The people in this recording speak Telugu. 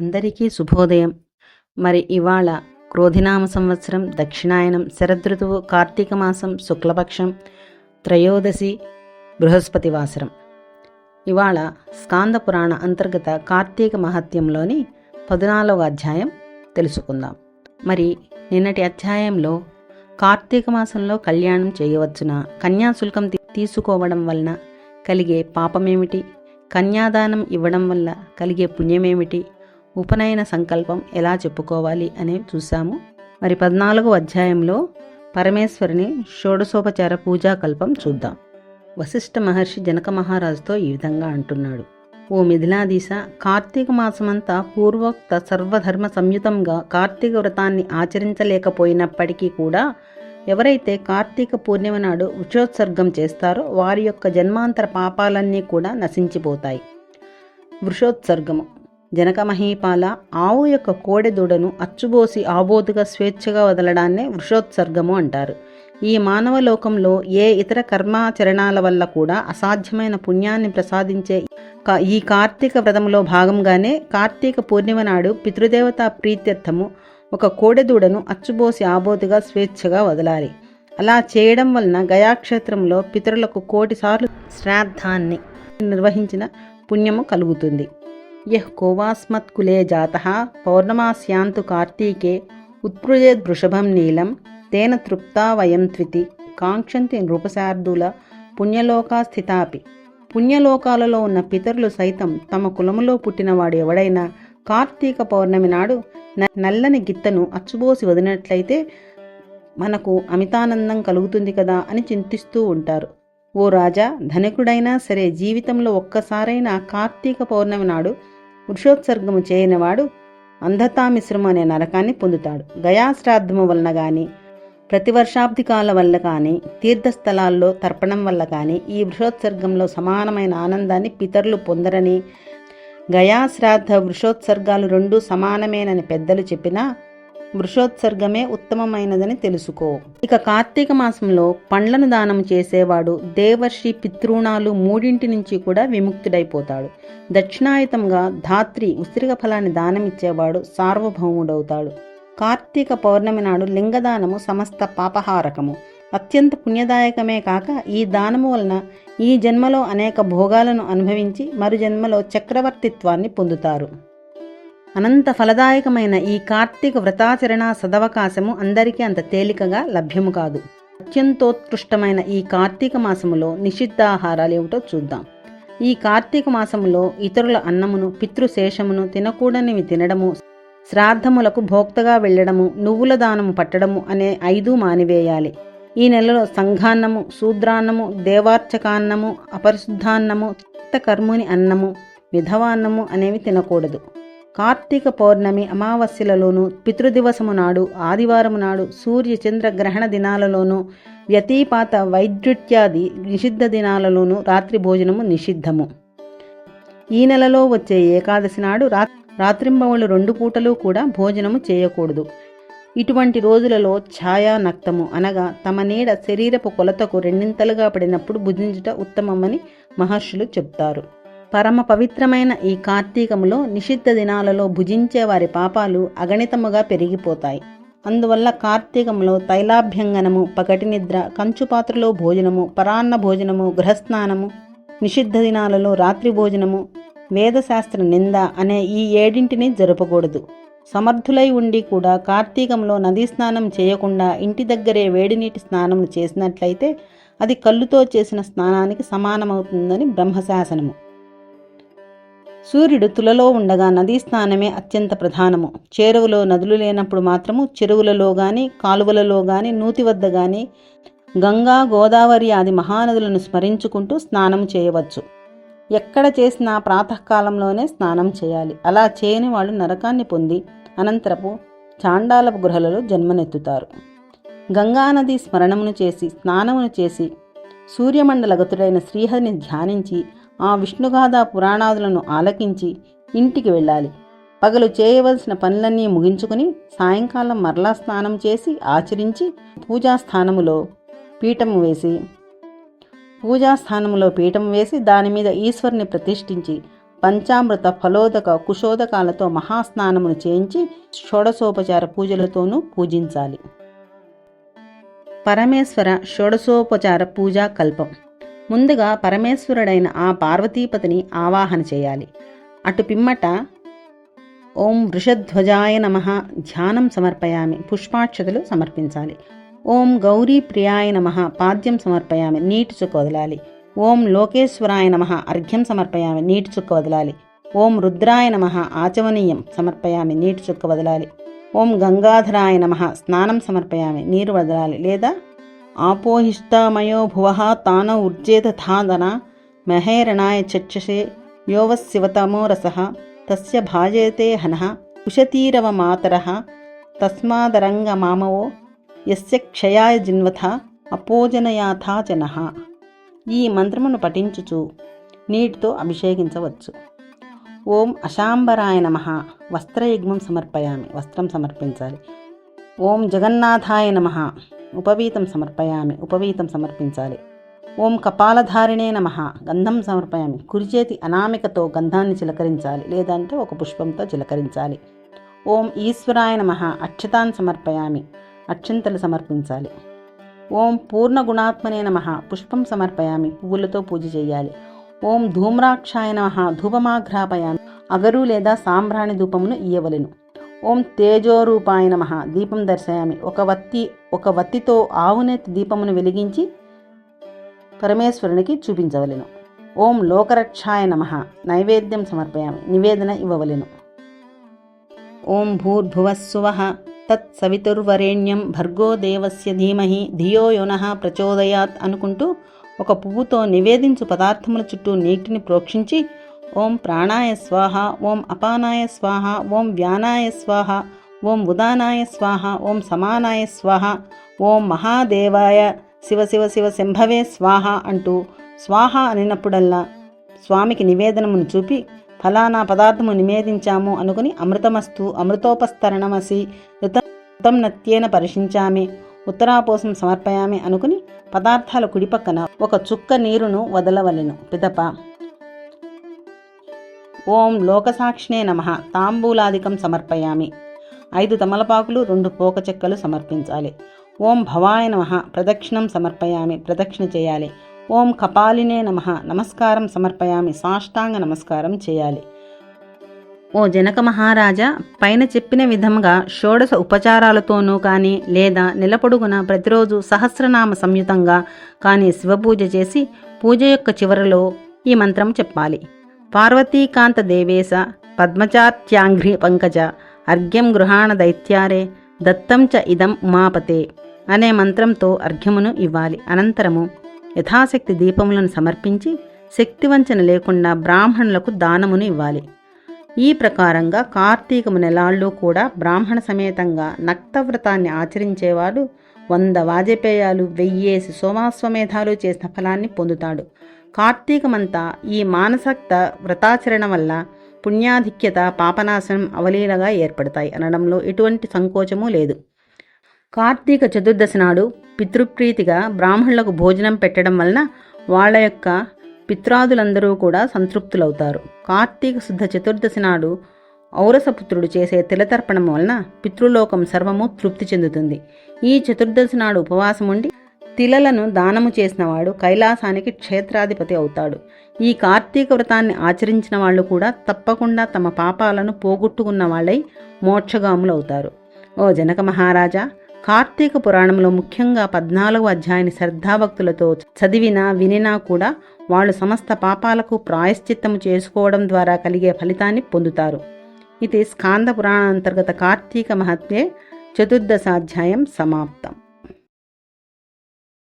అందరికీ శుభోదయం. మరి ఇవాళ క్రోధినామ సంవత్సరం దక్షిణాయనం శరదృతువు కార్తీక మాసం శుక్లపక్షం త్రయోదశి బృహస్పతి వాసరం. ఇవాళ స్కాంద పురాణ అంతర్గత కార్తీక మహత్యంలోని పద్నాలుగవ అధ్యాయం తెలుసుకుందాం. మరి నిన్నటి అధ్యాయంలో కార్తీక మాసంలో కళ్యాణం చేయవచ్చున? కన్యాశుల్కం తీ- తీసుకోవడం వలన కలిగే పాపమేమిటి? కన్యాదానం ఇవ్వడం వల్ల కలిగే పుణ్యమేమిటి? ఉపనయన సంకల్పం ఎలా చెప్పుకోవాలి అనేవి చూసాము మరి పద్నాలుగో అధ్యాయంలో పరమేశ్వరుని షోడశోపచార పూజాకల్పం చూద్దాం. వశిష్ఠ మహర్షి జనక మహారాజుతో ఈ విధంగా అంటున్నాడు. ఓ మిథిలాదీశ కార్తీక మాసమంతా పూర్వోక్త సర్వధర్మ సంయుతంగా కార్తీక వ్రతాన్ని ఆచరించలేకపోయినప్పటికీ కూడా ఎవరైతే కార్తీక పూర్ణిమ నాడు వృషోత్సర్గం చేస్తారో వారి యొక్క జన్మాంతర పాపాలన్నీ కూడా నశించిపోతాయి. వృషోత్సర్గము. జనక మహీపాల ఆవు యొక్క కోడెదూడను అచ్చుబోసి ఆబోతుగా స్వేచ్ఛగా వదలడాన్నే వృషోత్సర్గము అంటారు. ఈ మానవ లోకంలో ఏ ఇతర కర్మాచరణాల వల్ల కూడా అసాధ్యమైన పుణ్యాన్ని ప్రసాదించే కా- ఈ కార్తీక వ్రతంలో భాగంగానే కార్తీక పూర్ణిమ నాడు పితృదేవతా ప్రీత్యర్థము ఒక కోడెదూడను అచ్చుబోసి ఆబోతుగా స్వేచ్ఛగా వదలాలి. అలా చేయడం వలన గయాక్షేత్రంలో పితరులకు కోటిసార్లు శ్రాద్ధాన్ని నిర్వహించిన పుణ్యము కలుగుతుంది. యః కోవాస్మత్కులే జాత పౌర్ణమాస్యాంతు కార్తీకే ఉత్పృజేద్ వృషభం నీలం తేన తృప్తా వయం త్వితి కాంక్షంతి నృపశార్దుల పుణ్యలోకాస్థితాపి పుణ్యలోకాలలో ఉన్న పితరులు సైతం తమ కులములో పుట్టినవాడు ఎవడైనా కార్తీక పౌర్ణమి నాడు న- నల్లని గిత్తను అచ్చుబోసి వదిలినట్లయితే మనకు అమితానందం కలుగుతుంది కదా అని చింతిస్తూ ఉంటారు. ఓ రాజా ధనికుడైనా సరే జీవితంలో ఒక్కసారైనా కార్తీక పౌర్ణమి నాడు వృషోత్సర్గము చేయనివాడు అంధతామిశ్రము అనే నరకాన్ని పొందుతాడు. గయాశ్రాద్ధము వలన కానీ ప్రతివర్షాబ్దికాల వల్ల కానీ తీర్థస్థలాల్లో తర్పణం వల్ల కానీ ఈ వృషోత్సర్గంలో సమానమైన ఆనందాన్ని పితరులు పొందరని గయాశ్రాద్ధ వృషోత్సర్గాలు రెండూ సమానమేనని పెద్దలు చెప్పినా వృషోత్సర్గమే ఉత్తమమైనదని తెలుసుకో. ఇక కార్తీక మాసంలో పండ్లను దానం చేసేవాడు దేవర్షి పితృణాలు మూడింటి నుంచి కూడా విముక్తుడైపోతాడు. దక్షిణాయుతంగా ధాత్రి ఉసిరిగ ఫలాన్ని దానమిచ్చేవాడు సార్వభౌముడవుతాడు. కార్తీక పౌర్ణమి నాడు లింగదానము సమస్త పాపహారకము. అత్యంత పుణ్యదాయకమే కాక ఈ దానము వలన ఈ జన్మలో అనేక భోగాలను అనుభవించి మరు జన్మలో చక్రవర్తిత్వాన్ని పొందుతారు. అనంత ఫలదాయకమైన ఈ కార్తీక వ్రతాచరణ సదవకాశము అందరికీ అంత తేలికగా లభ్యము కాదు. అత్యంతోత్కృష్టమైన ఈ కార్తీక మాసములో నిషిద్ధాహారాలు ఏమిటో చూద్దాం. ఈ కార్తీక మాసములో ఇతరుల అన్నమును పితృశేషమును తినకూడనివి తినడము శ్రాద్ధములకు భోక్తగా వెళ్ళడము నువ్వుల దానము పట్టడము అనే ఐదు మానివేయాలి. ఈ నెలలో సంఘాన్నము శూద్రాన్నము దేవార్చకాన్నము అపరిశుద్ధాన్నము చిత్తకర్ముని అన్నము విధవాన్నము అనేవి తినకూడదు. కార్తీక పౌర్ణమి అమావాస్యలలోనూ పితృదివసము నాడు ఆదివారము నాడు సూర్య చంద్ర గ్రహణ దినాలలోనూ వ్యతిపాత వైద్యుత్యాది నిషిద్ధ దినాలలోనూ రాత్రి భోజనము నిషిద్ధము. ఈ నెలలో వచ్చే ఏకాదశి నాడు రా రాత్రింబవళ్ళు రెండు పూటలు కూడా భోజనము చేయకూడదు. ఇటువంటి రోజులలో ఛాయా నక్తము అనగా తమ నీడ శరీరపు కొలతకు రెండింతలుగా పడినప్పుడు భుజించుట ఉత్తమమని మహర్షులు చెప్తారు. పరమ పవిత్రమైన ఈ కార్తీకములో నిషిద్ధ దినాలలో భుజించే వారి పాపాలు అగణితముగా పెరిగిపోతాయి. అందువల్ల కార్తీకంలో తైలాభ్యంగనము పగటి నిద్ర కంచు పాత్రలో భోజనము పరాన్న భోజనము గృహస్నానము నిషిద్ధ దినాలలో రాత్రి భోజనము వేదశాస్త్ర నింద అనే ఈ ఏడింటిని జరపకూడదు. సమర్థులై ఉండి కూడా కార్తీకంలో నదీ స్నానం చేయకుండా ఇంటి దగ్గరే వేడినీటి స్నానం చేసినట్లయితే అది కళ్ళుతో చేసిన స్నానానికి సమానమవుతుందని బ్రహ్మశాసనము. సూర్యుడు తులలో ఉండగా నదీ స్నానమే అత్యంత ప్రధానము. చేరువలో నదులు లేనప్పుడు మాత్రము చెరువులలో గాని కాలువలలో గాని నూతి వద్ద గాని గంగా గోదావరి ఆది మహానదులను స్మరించుకుంటూ స్నానం చేయవచ్చు. ఎక్కడ చేసినా ప్రాతకాలంలోనే స్నానం చేయాలి. అలా చేయని వాళ్ళు నరకాన్ని పొంది అనంతరపు చాండాలపు గృహలలో జన్మనెత్తుతారు. గంగానది స్మరణమును చేసి స్నానమును చేసి సూర్యమండలగతుడైన శ్రీహరిని ధ్యానించి ఆ విష్ణుగాథ పురాణాదులను ఆలకించి ఇంటికి వెళ్ళాలి. పగలు చేయవలసిన పనులన్నీ ముగించుకుని సాయంకాలం మరలా స్నానం చేసి ఆచరించి పూజాస్థానములో పీఠము వేసి పూజాస్థానములో పీఠం వేసి దాని మీద ఈశ్వరుని ప్రతిష్ఠించి పంచామృత ఫలోదక కుశోదకాలతో మహాస్నానమును చేయించి షోడశోపచార పూజలతోనూ పూజించాలి. పరమేశ్వర షోడశోపచార పూజా కల్పం. ముందుగా పరమేశ్వరుడైన ఆ పార్వతీపతిని ఆవాహన చేయాలి. అటు పిమ్మట ఓం వృషధ్వజాయ నమ ధ్యానం సమర్పయామి. పుష్పాక్షతలు సమర్పించాలి. ఓం గౌరీ ప్రియాయ నమ పాద్యం సమర్పయామి. నీటి చుక్క వదలాలి. ఓం లోకేశ్వరాయ నమ అర్ఘ్యం సమర్పయామి. నీటి చుక్క వదలాలి. ఓం రుద్రాయ నమ ఆచమనీయం సమర్పయామి. నీటి చుక్క వదలాలి. ఓం గంగాధరాయ నమ స్నానం సమర్పయామి. నీరు వదలాలి లేదా ఆపోహిష్టామయో భువ తాన ఉర్జేత ధాదన మహేరణాయ చక్షసే యోవశివతమో రస తస్య భాజేతే హన కుశతీరవ మాతర తస్మాదరంగ మామవో యస్య క్షయాయ జిన్వథ అపోజనయాథా జనః ఈ మంత్రమును పఠించుచు నీటితో అభిషేకించవచ్చు. ఓం అశాంబరాయ నమ. వస్త్రయజ్ఞం సమర్పయామి. వస్త్రం సమర్పించాలి. ఓం జగన్నాథాయ నమ. ఉపవీతం సమర్పయామి ఉపవీతం సమర్పించాలి. ఓం కపాలధారిణే నమ గంధం సమర్పయామి. కురిచేతి అనామికతో గంధాన్ని చిలకరించాలి లేదంటే ఒక పుష్పంతో చిలకరించాలి. ఓం ఈశ్వరాయ నమ అక్షతాన్ని సమర్పయామి అక్షంతలు సమర్పించాలి. ఓం పూర్ణ గుణాత్మనే నమ పుష్పం సమర్పయామి పువ్వులతో పూజ చేయాలి. ఓం ధూమ్రాక్షాయ నమ ధూపమాఘ్రాపయామి అగరు లేదా సాంబ్రాణి ధూపమును ఇయ్యవలెను. ఓం తేజోరూపాయ నమ. దీపం దర్శయామి. ఒక వత్తి ఒక వత్తితో ఆవునేతి దీపమును వెలిగించి పరమేశ్వరునికి చూపించవలెను. ఓం లోకరక్షాయ నమ. నైవేద్యం సమర్పయామి. నివేదన ఇవ్వవలెను. ఓం భూర్భువస్సువ. తత్సవితుర్వరేణ్యం భర్గో దేవస్య ధీమహి ధియో యోనః ప్రచోదయాత్ అనుకుంటూ ఒక పువ్వుతో నివేదించు పదార్థముల చుట్టూ నీటిని ప్రోక్షించి ఓం ప్రాణాయ స్వాహ ఓం అపానాయ స్వాహ ఓం వ్యానాయ స్వాహ ఓం ఉదానాయ స్వాహ ఓం సమానాయ స్వాహ ఓం మహాదేవాయ శివ శివ శివ శంభవే స్వాహ అంటూ స్వాహ అనినప్పుడల్లా స్వామికి నివేదనమును చూపి ఫలానా పదార్థము నివేదించాము అనుకుని అమృతమస్తు అమృతోపస్తరణమసి ఋతం నత్యేన పరిశించామి ఉత్తరాపోసం సమర్పయామి అనుకుని పదార్థాల కుడిపక్కన ఒక చుక్క నీరును వదలవలెను. పిదప ఓం లోకసాక్షినే నమ. తాంబూలాదికం సమర్పయామి. ఐదు తమలపాకులు రెండు పోక చెక్కలు సమర్పించాలి. ఓం భవాయ నమ. ప్రదక్షిణం సమర్పయామి. ప్రదక్షిణ చేయాలి. ఓం కపాలినే నమ. నమస్కారం సమర్పయామి. సాష్టాంగ నమస్కారం చేయాలి. ఓ జనక మహారాజా పైన చెప్పిన విధంగా షోడశ ఉపచారాలతోనూ కానీ లేదా నిలపొడుగున ప్రతిరోజు సహస్రనామ సంయుతంగా కానీ శివపూజ చేసి పూజ యొక్క చివరలో ఈ మంత్రం చెప్పాలి. పార్వతీకాంత దేవేశ పద్మచాత్యాంఘ్రి పంకజ అర్ఘ్యం గృహాణ దైత్యారే దత్తం చ ఇదం ఉమాపతే అనే మంత్రంతో అర్ఘ్యమును ఇవ్వాలి అనంతరము యథాశక్తి దీపములను సమర్పించి శక్తివంచన లేకుండా బ్రాహ్మణులకు దానమును ఇవ్వాలి। ఈ ప్రకారంగా కార్తీకము నెలాళ్ళు కూడా బ్రాహ్మణ సమేతంగా నక్తవ్రతాన్ని ఆచరించేవాడు వంద వాజపేయాలు వెయ్యేసి సోమాశ్వమేధాలు చేసిన ఫలాన్ని పొందుతాడు। కార్తీకమంతా ఈ మానసక్త వ్రతాచరణ వల్ల పుణ్యాధిక్యత పాపనాశనం అవలీలగా ఏర్పడతాయి అనడంలో ఎటువంటి సంకోచము లేదు. కార్తీక చతుర్దశి నాడు పితృప్రీతిగా బ్రాహ్మణులకు భోజనం పెట్టడం వలన వాళ్ళ యొక్క పిత్రాదులందరూ కూడా సంతృప్తులవుతారు. కార్తీక శుద్ధ చతుర్దశి నాడు ఔరసపుత్రుడు చేసే తిలతర్పణం వలన పితృలోకం సర్వము తృప్తి చెందుతుంది. ఈ చతుర్దశి నాడు ఉపవాసం ఉండి తిలలను దానము చేసినవాడు కైలాసానికి క్షేత్రాధిపతి అవుతాడు. ఈ కార్తీక వ్రతాన్ని ఆచరించిన వాళ్ళు కూడా తప్పకుండా తమ పాపాలను పోగొట్టుకున్న వాళ్ళై మోక్షగాములవుతారు ఓ జనక మహారాజా కార్తీక పురాణంలో ముఖ్యంగా పద్నాలుగు అధ్యాయాన్ని శ్రద్ధాభక్తులతో చదివినా వినినా కూడా వాళ్ళు సమస్త పాపాలకు ప్రాయశ్చిత్తము చేసుకోవడం ద్వారా కలిగే ఫలితాన్ని పొందుతారు. ఇది స్కాంద పురాణ అంతర్గత కార్తీక మహత్యే చతుర్దశాధ్యాయం సమాప్తం.